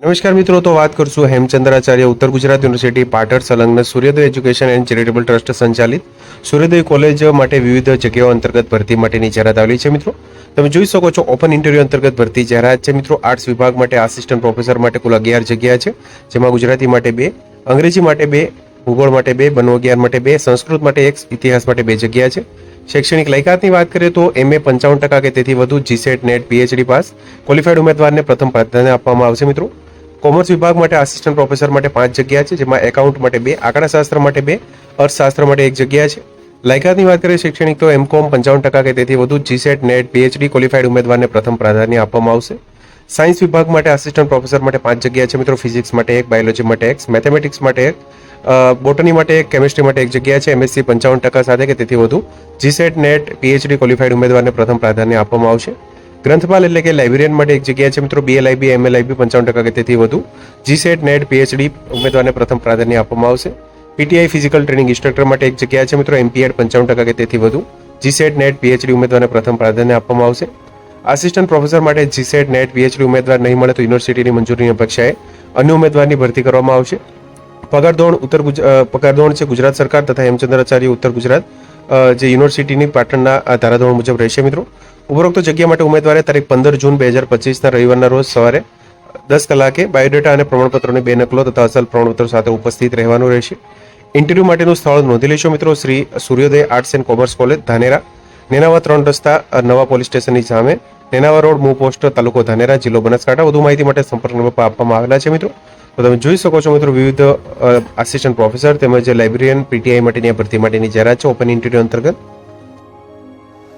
નમસ્કાર મિત્રો, તો વાત કરશું હેમચંદ્રાચાર્ય ઉત્તર ગુજરાત યુનિવર્સિટી પાટણ સંલગ્ન સૂર્યોદય એજ્યુકેશન એન્ડ ચેરિટેબલ ટ્રસ્ટ સંચાલિત સૂર્યોદય કોલેજ માટે વિવિધ જગ્યાઓ અંતર્ગત ભરતી માટેની જાહેરાત આવેલી છે મિત્રો. તમે જોઈ શકો છો, ઓપન ઇન્ટરવ્યુ અંતર્ગત ભરતી જાહેરાત છે મિત્રો. આર્ટ્સ વિભાગ માટે આસિસ્ટન્ટ પ્રોફેસર માટે કુલ અગિયાર જગ્યા છે, જેમાં ગુજરાતી માટે બે, અંગ્રેજી માટે બે, ભૂગોળ માટે બે બનોગિયાર માટે બે, સંસ્કૃત માટે એક, ઇતિહાસ માટે બે જગ્યા છે. શૈક્ષણિક લાયકાતની વાત કરીએ તો એમએ પંચાવન ટકા કે તેથી વધુ GSET NET PhD pass, qualified ઉમેદવારને પ્રથમ પ્રાધાન્ય આપવામાં આવશે મિત્રો. કોમર્સ વિભાગ માટે આસિસ્ટન્ટ પ્રોફેસર માટે પાંચ જગ્યા છે, જેમાં એકાઉન્ટ માટે બે, આંકડાશાસ્ત્ર માટે બે, અર્થશાસ્ત્ર માટે એક જગ્યા છે. લાયકાતની વાત કરીએ શૈક્ષણિક, તો એમકોમ પંચાવન ટકા કે તેથી વધુ જીસેટ નેટ પીએચડી ક્વોલિફાઈડ ઉમેદવારને પ્રથમ પ્રાધાન્ય આપવામાં આવશે. સાયન્સ વિભાગ માટે આસિસ્ટન્ટ પ્રોફેસર માટે પાંચ જગ્યા છે, મિત્રો. ફિઝિક્સ માટે એક બાયોલોજી માટે એક મેથેમેટિક્સ માટે એક બોટની માટે એક કેમિસ્ટ્રી માટે એક જગ્યા છે. એમએસસી પંચાવન ટકા સાથે કે તેથી વધુ જીસેટ નેટ પીએચડી ક્વોલિફાઈડ ઉમેદવારને પ્રથમ પ્રાધાન્ય આપવામાં આવશે. ગ્રંથપાલ એટલે કે લાઇબ્રેરિયન માટે એક જગ્યા છે મિત્રો બીએલઆઈબી એમએલઆઈબી પંચાવન ટકા કે તેથી વધુ. જીસેટ નેટ પીએચડી ઉમેદવારને પ્રથમ પ્રાધાન્ય આપવામાં આવશે. પીટીઆઈ ફિઝિકલ ટ્રેનિંગ ઇન્સ્ટ્રક્ટર માટે એક જગ્યા છે મિત્રો એમપીએડ પંચાવન ટકા કે તેથી વધુ. જીસેટ નેટ પીએચડી ઉમેદવારને પ્રથમ પ્રાધાન્ય આપવામાં આવશે. આસિસ્ટન્ટ પ્રોફેસર માટે જીસેટ નેટ પીએચડી ઉમેદવાર નહીં મળે તો યુનિવર્સિટીની મંજૂરીની અપેક્ષાએ અન્ય ઉમેદવારની ભરતી કરવામાં આવશે. પગાર ધોરણ ઉત્તર પગાર ધોરણ છે ગુજરાત સરકાર તથા હેમચંદ્રાચાર્ય ઉત્તર ગુજરાત જે યુનિવર્સિટીની પાટણના ધારાધોરણ મુજબ રહેશે મિત્રો. ઉપરોક્ત જગ્યા માટે ઉમેદવારે તારીખ પંદર જૂન બે હજાર પચીસના રવિવારના રોજ સવારે દસ કલાકે બાયોડેટા અને પ્રમાણપત્રોની બે નકલો તથા અસલ પ્રમાણપત્રો સાથે ઉપસ્થિત રહેવાનું રહેશે. ઇન્ટરવ્યૂ માટેનું સ્થળ નોંધી લેશો મિત્રો. Shri Suryoday arts and commerce college, Dhanera. Nenava ત્રણ રસ્તા નવા પોલીસ સ્ટેશનની સામે. નેનાવા રોડ, મૂ પોસ્ટ, તાલુકો ધાનેરા, જિલ્લો બનાસકાંઠા. વધુ માહિતી માટે સંપર્ક નંબર આપવામાં આવેલા છે મિત્રો. તો તમે જોઈ શકો છો મિત્રો વિવિધ આસિસ્ટન્ટ પ્રોફેસર તેમજ લાઇબ્રેરિયન પીટીઆઈ માટેની ભરતી માટેની જાહેરાત છે. ઓપન ઇન્ટરવ્યૂ અંતર્ગત.